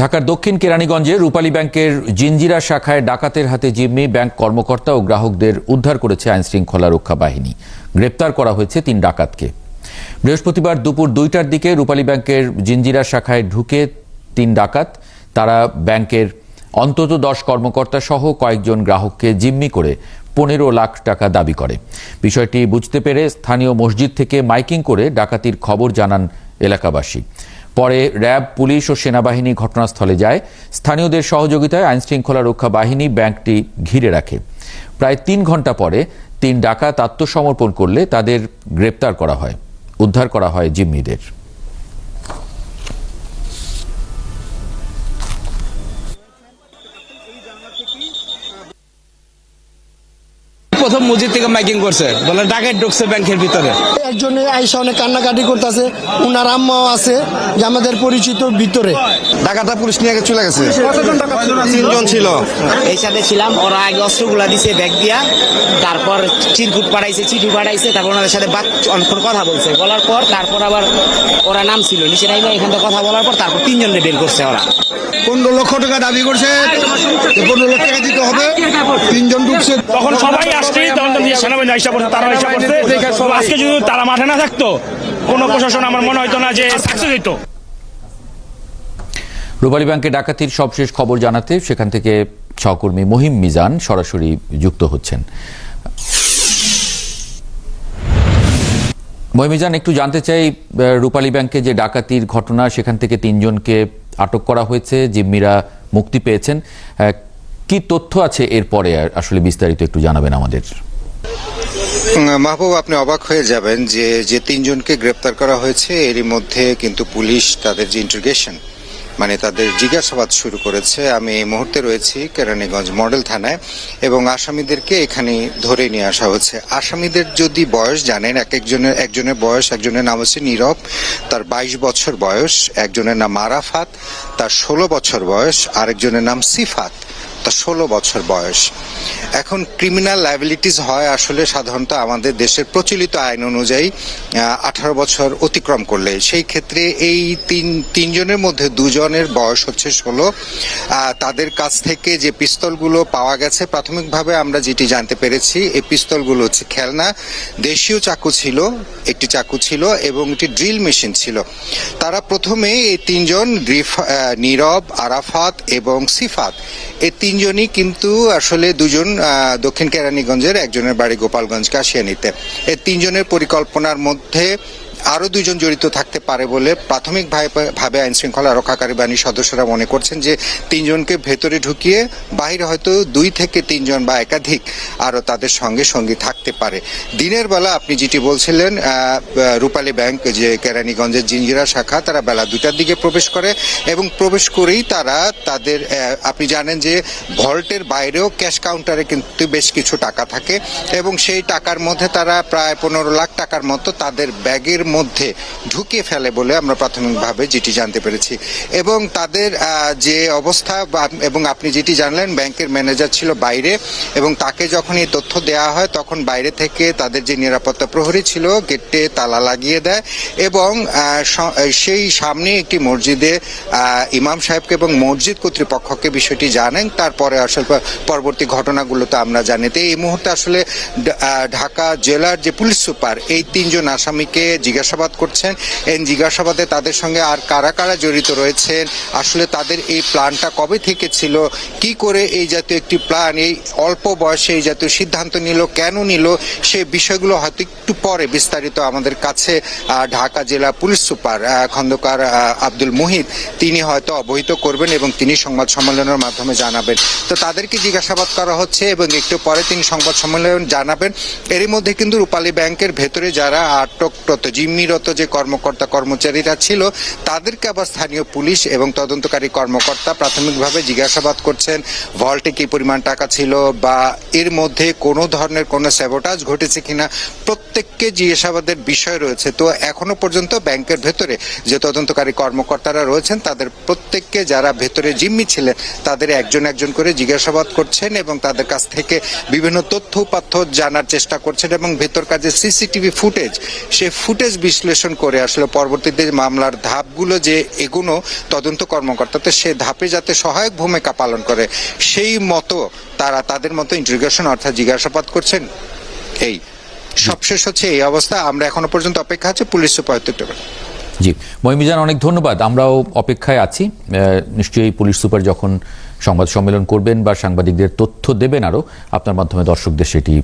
ঢাকার দক্ষিণ কেরানীগঞ্জে রূপালী ব্যাংকের জিঞ্জিরা শাখায় ডাকাতের হাতে জিম্মি ব্যাংক কর্মকর্তা ও গ্রাহকদের উদ্ধার করেছে আইনশৃঙ্খলা রক্ষা বাহিনী। গ্রেপ্তার করা হয়েছে তিন ডাকাতকে। বৃহস্পতিবার দুপুর দুইটার দিকে রূপালী ব্যাংকের জিঞ্জিরা শাখায় ঢুকে তিন ডাকাত, তারা ব্যাংকের অন্তত দশ কর্মকর্তা সহ কয়েকজন গ্রাহককে জিম্মি করে পনেরো লাখ টাকা দাবি করে। বিষয়টি বুঝতে পেরে স্থানীয় মসজিদ থেকে মাইকিং করে ডাকাতির খবর জানান এলাকাবাসী। পরে র্যাব, পুলিশ ও সেনাবাহিনী ঘটনাস্থলে যায়। স্থানীয়দের সহযোগিতায় আইনশৃঙ্খলা রক্ষা বাহিনী ব্যাংকটি ঘিরে রাখে। প্রায় তিন ঘণ্টা পরে তিন ডাকাত আত্মসমর্পণ করলে তাদের গ্রেপ্তার করা হয়। উদ্ধার করা হয় জিম্মিদের। মসজিদ থেকে মাইকিং করছে। বলে ডাকাত ঢুকছে ব্যাংকের ভিতরে। একজনে আইসা অনেক কান্নাকাটি করতেছে উনার আম্মাও আছে যে আমাদের পরিচিত ভিতরে। ডাকাতা পুলিশ নিয়ে চলে গেছে। তিনজন ছিল। এই সাথে ছিলাম ওরা আগে অস্ত্রগুলা দিছে ব্যাগ দিয়া তারপর চিরকুট পাঠাইছে চিঠি পাঠাইছে তারপর ওনাদের সাথে বাক অনেকক্ষণ কথা বলছে। বলার পর তারপর আবার ওরা নাম ছিল নিচে নাইমে এখান থেকে কথা বলার পর তারপর তিনজনকে বের করছে ওরা। পনেরো লক্ষ টাকা দাবি করছে। পনেরো লক্ষ টাকা দিতে হবে। তিনজন ঢুকছে। তখন সবাই আসছে তখন তো সেনাবাহিনী আইসা করছে তারা আইসা করছে আজকে যদি তারা মাঠে না থাকতো কোনো প্রশাসন আমার মনে হতো না যে সাকসেস হইতো। রূপালী ব্যাংকে ডাকাতির সবশেষ খবর জানাতে সেখান থেকে সহকর্মী মহিম মিজান সরাসরি যুক্ত হচ্ছেন। মহিমিজান একটু জানতে চাই আহ, রূপালী ব্যাংকে যে ডাকাতির ঘটনা সেখান থেকে তিনজনকে আটক করা হয়েছে জিম্মিরা মুক্তি পেয়েছেন। কি তথ্য আছে এরপরে? আসলে বিস্তারিত একটু জানাবেন আমাদের। মাহবুব, আপনি অবাক হয়ে যাবেন যে যে তিনজনকে গ্রেপ্তার করা হয়েছে, এরই মধ্যে কিন্তু পুলিশ তাদের যে ইন্টারগেশন মানে তাদের জিজ্ঞাসাবাদ শুরু করেছে। আমি এই মুহূর্তে রয়েছি কেরানীগঞ্জ মডেল থানায় এবং আসামিদেরকে এখানে ধরে নিয়ে আসা হচ্ছে। আসামিদের যদি বয়স জানেন, এক একজনের একজনের বয়স, একজনের নাম হচ্ছে নীরব, তার বাইশ বছর বয়স, একজনের নাম আরাফাত, তার ষোলো বছর বয়স, আরেকজনের নাম সিফাত। তার ষোলো বছর বয়স। এখন ক্রিমিনাল লাইবিলিটিস হয় আসলে সাধারণত আমাদের দেশের প্রচলিত আইন অনুযায়ী আঠারো বছর অতিক্রম করলে। সেই ক্ষেত্রে এই তিন, তিনজনের মধ্যে দুজনের বয়স হচ্ছে ষোলো। তাদের কাছ থেকে যে পিস্তলগুলো পাওয়া গেছে, প্রাথমিকভাবে আমরা যেটি জানতে পেরেছি, এই পিস্তলগুলো হচ্ছে খেলনা। দেশীয় চাকু ছিল, একটি চাকু ছিল এবং একটি ড্রিল মেশিন ছিল। তারা প্রথমে এই তিনজন গ্রিফ নীরব, আরাফাত এবং সিফাত, এই তিনজনই কিন্তু আসলে দুজন দক্ষিণ কেরানীগঞ্জের একজনের বাড়ি গোপালগঞ্জ কাশিয়ানিতে। এই তিনজনের পরিকল্পনার মধ্যে আরও দুজন জড়িত থাকতে পারে বলে প্রাথমিক ভাবে আইন শৃঙ্খলা রক্ষাকারী বাহিনীর সদস্যরা মনে করছেন যে তিনজনকে ভেতরে ঢুকিয়ে বাইরে হয়তো দুই থেকে তিনজন বা একাধিক আরও তাদের সঙ্গে সঙ্গী থাকতে পারে। দিনের বেলা আপনি যেটি বলছিলেন রূপালী ব্যাংক, যে কেরানীগঞ্জের জিঞ্জিরা শাখা, তারা বেলা দুটার দিকে প্রবেশ করে এবং প্রবেশ করেই তারা তাদের আপনি জানেন যে ভল্টের বাইরেও ক্যাশ কাউন্টারে কিন্তু বেশ কিছু টাকা থাকে এবং সেই টাকার মধ্যে তারা প্রায় পনেরো লাখ টাকার মতো তাদের ব্যাগের মধ্যে ঢুকিয়ে ফেলে বলে আমরা প্রাথমিকভাবে যেটি জানতে পেরেছি। এবং তাদের যে অবস্থা এবং আপনি যেটি জানলেন, ব্যাংকের ম্যানেজার ছিল বাইরে এবং তাকে যখন এই তথ্য দেওয়া হয়, তখন বাইরে থেকে তাদের যে নিরাপত্তা প্রহরী ছিল, গেটে তালা লাগিয়ে দেয় এবং সেই সামনে একটি মসজিদে ইমাম সাহেবকে এবং মসজিদ কর্তৃপক্ষকে বিষয়টি জানেন। তারপরে আসলে পরবর্তী ঘটনাগুলো তো আমরা জানি। তো এই মুহূর্তে আসলে ঢাকা জেলার যে পুলিশ সুপার, এই তিনজন আসামিকে জিজ্ঞাসাবাদ করছেন। এই জিজ্ঞাসাবাদে তাদের সঙ্গে আর কারা কারা জড়িত রয়েছেন? আসলে তাদের এই প্ল্যানটা কবে থেকে ছিল? কি করে এই জাতীয় একটি প্ল্যান, এই অল্প বয়সে এই জাতীয় সিদ্ধান্ত নিল, কেন নিল? সেই বিষয়গুলো হয়তো একটু পরে বিস্তারিত আমাদের কাছে ঢাকা জেলা পুলিশ সুপার খন্দকার আব্দুল মুহিত, তিনি হয়তো অবহিত করবেন এবং তিনি সংবাদ সম্মেলনের মাধ্যমে জানাবেন। তো তাদেরকে জিজ্ঞাসাবাদ করা হচ্ছে এবং একটু পরে তিনি সংবাদ সম্মেলন জানাবেন। এরই মধ্যে কিন্তু রূপালী ব্যাংকের ভেতরে যারা আটক আটকরত জিম্মিরত যে কর্মকর্তা কর্মচারীরা ছিল, তাদেরকে আবার স্থানীয় পুলিশ এবং তদন্তকারী কর্মকর্তা প্রাথমিকভাবে জিজ্ঞাসাবাদ করছেন, ভল্টে কি পরিমাণ টাকা ছিল বা এর মধ্যে কোনো ধরনের কোনো স্যাবোটাজ ঘটেছে কিনা। প্রত্যেককে জিজ্ঞাসাবাদের বিষয় রয়েছে। তো এখনও পর্যন্ত ব্যাংকের ভেতরে যে তদন্তকারী কর্মকর্তারা রয়েছেন, তাদের প্রত্যেককে যারা ভেতরে জিম্মি ছিলেন, তাদের একজন একজন করে জিজ্ঞাসাবাদ করছেন এবং তাদের কাছ থেকে বিভিন্ন তথ্য উপাত্য জানার চেষ্টা করছেন এবং ভেতরকার যে সিসিটিভি ফুটেজ সেই ফুটেজ বিশ্লেষণ করে আসলে পরবর্তীতে মামলার ধাপগুলো যে এগুনো তদন্ত কর্মকর্তা, তো সে ধাপে যাতে সহায়ক ভূমিকা পালন করে, সেই মতো তারা তাদের মতো ইন্টারোগেশন অর্থাৎ জিজ্ঞাসাবাদ করছেন। এই সবশেষ হচ্ছে এই অবস্থা। আমরা এখনও পর্যন্ত অপেক্ষা আছে, পুলিশ সুপার জি, মহিমিজান, অনেক ধন্যবাদ। আমরাও অপেক্ষায় আছি। নিশ্চয়ই পুলিশ সুপার যখন সংবাদ সম্মেলন করবেন বা সাংবাদিকদের তথ্য দেবেন আরও আপনার মাধ্যমে দর্শকদের সেটি